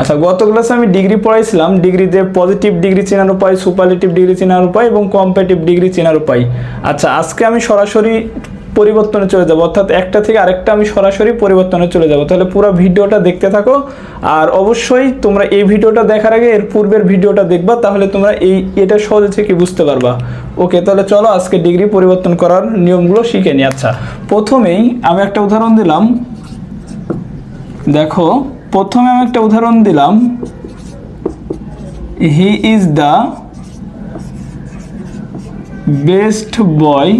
আচ্ছা গত ক্লাসে আমি ডিগ্রি পড়াইছিলাম ডিগ্রিতে পজিটিভ ডিগ্রি চেনার উপায় সুপারলেটিভ ডিগ্রি চেনার উপায় এবং কম্পারেটিভ ডিগ্রি চেনার উপায় আচ্ছা আজকে আমি সরাসরি পরিবর্তনে চলে যাব, অর্থাৎ একটা থেকে আরেকটা আমি সরাসরি পরিবর্তনে চলে যাব। তাহলে পুরো ভিডিওটা দেখতে থাকো, আর অবশ্যই তোমরা এই ভিডিওটা দেখার আগে এর পূর্বের ভিডিওটা দেখবা, তাহলে তোমরা এই, এটা সহজে থেকে বুঝতে পারবা। ওকে, তাহলে চলো আজকে ডিগ্রি পরিবর্তন করার নিয়মগুলো শিখে নিই। আচ্ছা প্রথমেই আমি একটা উদাহরণ দিলাম। দেখো প্রথমে আমি একটা উদাহরণ দিলাম। He is the best boy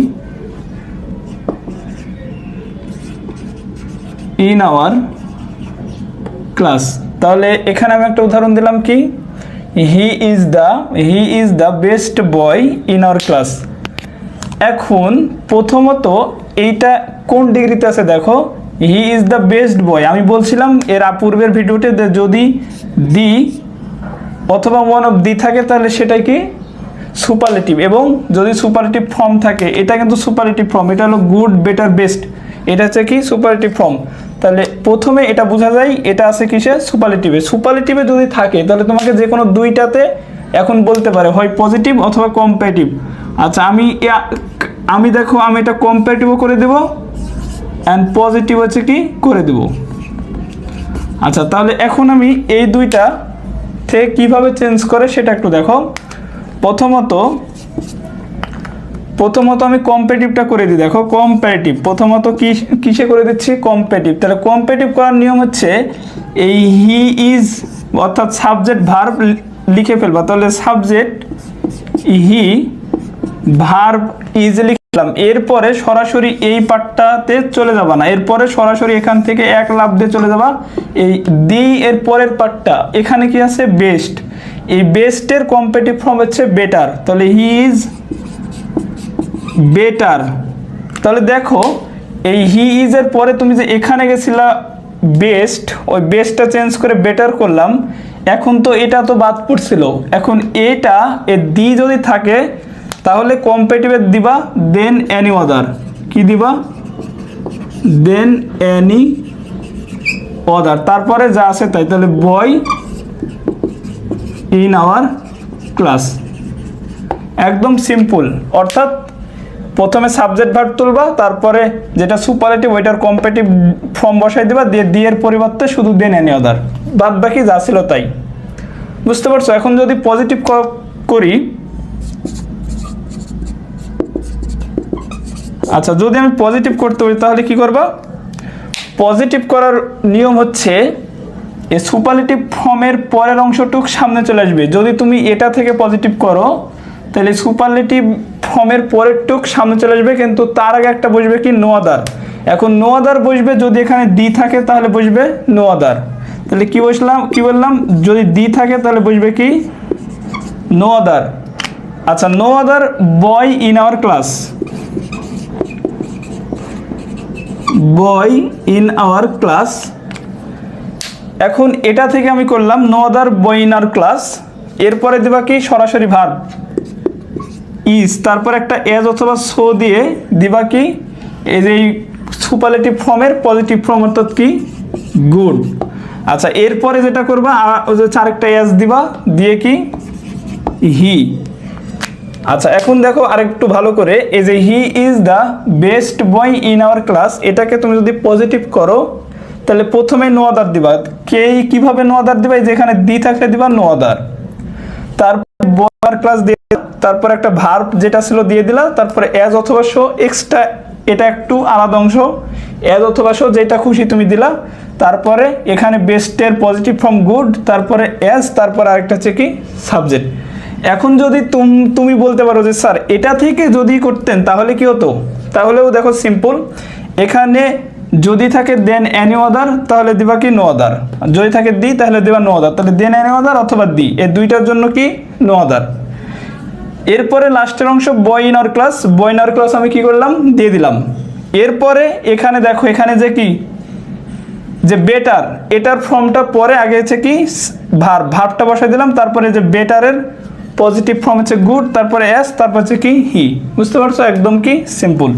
in our class তাহলে এখানে আমি একটা উদাহরণ দিলাম কি? He is the he is the best boy in our class এখন প্রথমত এইটা কোন ডিগ্রিতে আছে দেখো? He is the best boy আমি বলছিলাম এর পূর্বের ভিডিওতে যদি দি অথবা ওয়ান অফ দি থাকে, তাহলে সেটা কি? সুপারলেটিভ এবং যদি সুপারলেটিভ ফর্ম থাকে, এটা কিন্তু সুপারলেটিভ ফর্ম এটা হলো গুড বেটার বেস্ট এটা হচ্ছে কি? সুপারলেটিভ ফর্ম তাহলে প্রথমে এটা বোঝা যায়, এটা আছে কিসে? সুপারলেটিভে সুপারলেটিভে যদি থাকে, তাহলে তোমাকে যে কোনো দুইটাতে এখন বলতে পারে, হয় পজিটিভ অথবা কম্পারেটিভ আচ্ছা আমি আমি দেখো, আমি এটা কম্পারেটিভও করে দেব। অ্যান্ড পজিটিভ হচ্ছে কি? করে দেব। আচ্ছা তাহলে এখন আমি এই দুইটা থেকে কীভাবে চেঞ্জ করে সেটা একটু দেখো। প্রথমত প্রথমত আমি কম্পারেটিভটা করে দিই। দেখো কম্পারেটিভ প্রথমত কি কিসে করে দিচ্ছি? কম্পারেটিভ তাহলে কম্পারেটিভ করার নিয়ম হচ্ছে এই হি ইজ অর্থাৎ সাবজেক্ট ভার্ব লিখে ফেলবা। তাহলে সাবজেক্ট হি ভার্ব ইজ লিখলাম এরপরে সরাসরি এই পার্টটাতে চলে যাবা না। এরপরে সরাসরি এখান থেকে এক লাভ দিয়ে চলে যাবা। এই দি এর পরের পার্টটা এখানে কি আছে? বেস্ট। এই বেস্টের কম্পারেটিভ ফর্ম হচ্ছে বেটার। তাহলে হি ইজ বেটার। তাহলে দেখো, এই হি ইজ এর পরে তুমি যে এখানে গেছিলা বেস্ট, ওই বেস্টটা চেঞ্জ করে বেটার করলাম। এখন তো এটা তো বাদ পড়ছিল। এখন এটা এ দি যদি থাকে তাহলে কম্পিটিভের দিবা দেন এনি অদার কি দিবা? দেন এনি অদার তারপরে যা আছে তাই, তাহলে বয় ইন আওয়ার ক্লাস একদম সিম্পল অর্থাৎ প্রথমে সাবজেক্ট ভার্ব তুলবা, তারপরে যেটা সুপারলেটিভ ওইটার কম্পারেটিভ ফর্ম বসাই দিবা, দিয়ে দিয়ের পরিবর্তে শুধু দেন এনি অদার বাদ বাকি যা ছিল তাই। বুঝতে পারছ? এখন যদি পজিটিভ করি আচ্ছা যদি আমি পজিটিভ করতে পারি, তাহলে কি করবা? পজিটিভ করার নিয়ম হচ্ছে, এই সুপারলেটিভ ফর্মের পরের অংশটুক সামনে চলে আসবে। যদি তুমি এটা থেকে পজিটিভ করো, তাহলে সুপারলেটিভ ফর্মের পরের টুক সামনে চলে আসবে, কিন্তু তার আগে একটা বসবে কি? নো আদার এখন নো আদার বসবে, যদি এখানে দি থাকে, তাহলে বসবে নো আদার তাহলে কি বসলাম? কি বললাম? যদি দি থাকে, তাহলে বসবে কি? নো আদার আচ্ছা no other boy in our class boy in our class এখন এটা থেকে আমি করলাম no other boy in our class এরপরে দেবা কি? সরাসরি ভার্ব ইজ তারপর একটা এজ অথবা সো দিয়ে দিবা কি? এই যে সুপারলেটিভ ফর্মের পজিটিভ ফর্ম অর্থাৎ কি? গুড আচ্ছা এরপরে যেটা করবা যে চারেকটা এজ দিবা, দিয়ে কি? হি আচ্ছা এখন দেখো আরেকটু ভালো করে, এই যে he is the best boy in our class এটাকে তুমি যদি পজিটিভ করো, তাহলে প্রথমে নো আদার দিবা। কে, কীভাবে নো আদার দিবা? এই যে এখানে দি থাকলে দিবা নো আদার তারপর বয়ার ক্লাস দিয়ে তারপর একটা ভার্ব যেটা ছিল দিয়ে দিলা, তারপরে অ্যাজ অথবা শো এক্সট্রা এটা একটু আলাদা অংশ। অ্যাজ অথবা শো যেটা খুশি তুমি দিলা। তারপরে এখানে বেস্টের পজিটিভ ফর্ম গুড তারপরে অ্যাজ তারপরে আরেকটা হচ্ছে কি সাবজেক্ট এখন যদি তুম- বলতে পারো যে, স্যার, এটা থেকে যদি করতেন, তাহলে কি হতো? তাহলেও দেখো সিম্পল এখানে যদি থাকে, দেন এনি অদার তাহলে দিবা কি নো অদার যদি থাকে, দি তাহলে দিবা নো অদার তাহলে দেন এনি অদার অথবা দি এই দুইটার জন্য কি নো অদার এরপরে লাস্টের অংশ boy in class boy in class আমি কি করলাম? দিয়ে দিলাম। এরপরে এখানে দেখো, এখানে যে কি, যে বেটার এটার ফর্মটা পরে আগে হচ্ছে কি ভার ভাবটা বসাই দিলাম। তারপরে যে বেটারের পজিটিভ ফর্ম হচ্ছে গুড তারপরে এস তারপর হচ্ছে কি হি বুঝতে পারছ? একদম কি? সিম্পল